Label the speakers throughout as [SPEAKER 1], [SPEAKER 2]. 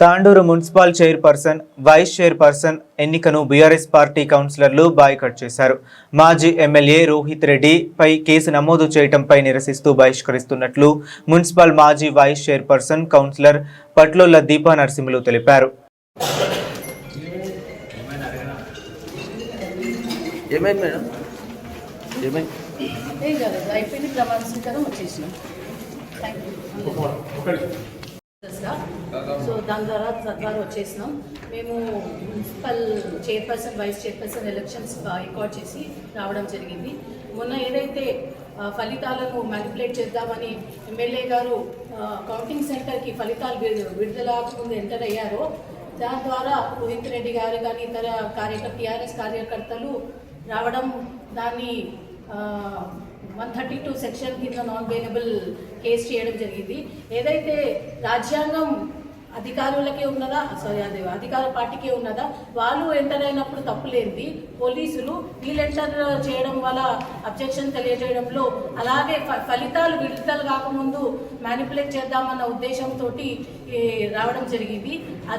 [SPEAKER 1] Tandur municipal chairperson vice chairperson ఎన్నికను BRS party కౌన్సిలర్లు boycott చేశారు. మాజీ ఎమ్మెల్యే రోహిత్ రెడ్డి పై కేసు నమోదు చేయడంపై నిరసిస్తూ బహిష్కరిస్తున్నట్లు మున్సిపల్ మాజీ vice chairperson councillor Patlola Deepa Narasimhulu తెలిపారు.
[SPEAKER 2] ఏమైంది మేడం ఏమైంది
[SPEAKER 3] ఏం కాదు అయిపోయింది ప్రమాణ స్వీకారం వచ్చేసినాం థ్యాంక్ యూ సో దాని ద్వారా తద్వారా వచ్చేసినాం. మేము municipal chairperson vice chairperson elections record చేసి రావడం జరిగింది. మొన్న ఏదైతే ఫలితాలను మ్యానిపులేట్ చేద్దామని ఎమ్మెల్యే గారు కౌంటింగ్ సెంటర్కి ఫలితాలు విడుదల ముందు ఎంటర్ అయ్యారో దాని ద్వారా రోహిత్ రెడ్డి గారు కానీ ఇతర కార్యకర్త టీఆర్ఎస్ కార్యకర్తలు రావడం దాన్ని వన్ థర్టీ టూ సెక్షన్ కింద నాన్ బెయిలబుల్ కేసు చేయడం జరిగింది. ఏదైతే రాజ్యాంగం అధికారులకే ఉన్నదా? సారీ అది అధికార పార్టీకే ఉన్నదా? వాళ్ళు ఎంటర్ అయినప్పుడు తప్పులేంది పోలీసులు వీళ్ళు ఎంటర్ చేయడం వల్ల అబ్జెక్షన్ తెలియజేయడంలో అలాగే ఫలితాలు విడుదల కాకముందు మ్యానిపులేట్ చేద్దామన్న ఉద్దేశంతో రావడం జరిగింది.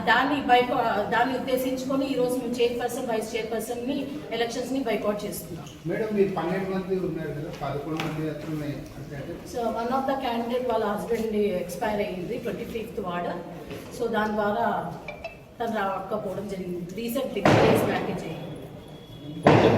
[SPEAKER 3] దాన్ని బైకో దాన్ని ఉద్దేశించుకొని ఈరోజు మేము చైర్పర్సన్ వైస్ చైర్పర్సన్ని ఎలక్షన్స్ని బైకౌట్ చేస్తున్నాం.
[SPEAKER 4] మేడం మీరు పన్నెండు మంది ఉన్నారు కదా పదకొండు మంది ఎట్లా ఉన్నాయి అంటే
[SPEAKER 3] so one of the candidate వాళ్ళ హస్బెండ్ ఎక్స్పైర్ అయ్యింది ట్వంటీ ఫిఫ్త్ వార్డ్ సో దాని ద్వారా తను రాకపోవడం జరిగింది. రీసెంట్ త్రీ డేస్ బ్యాక్ జరిగింది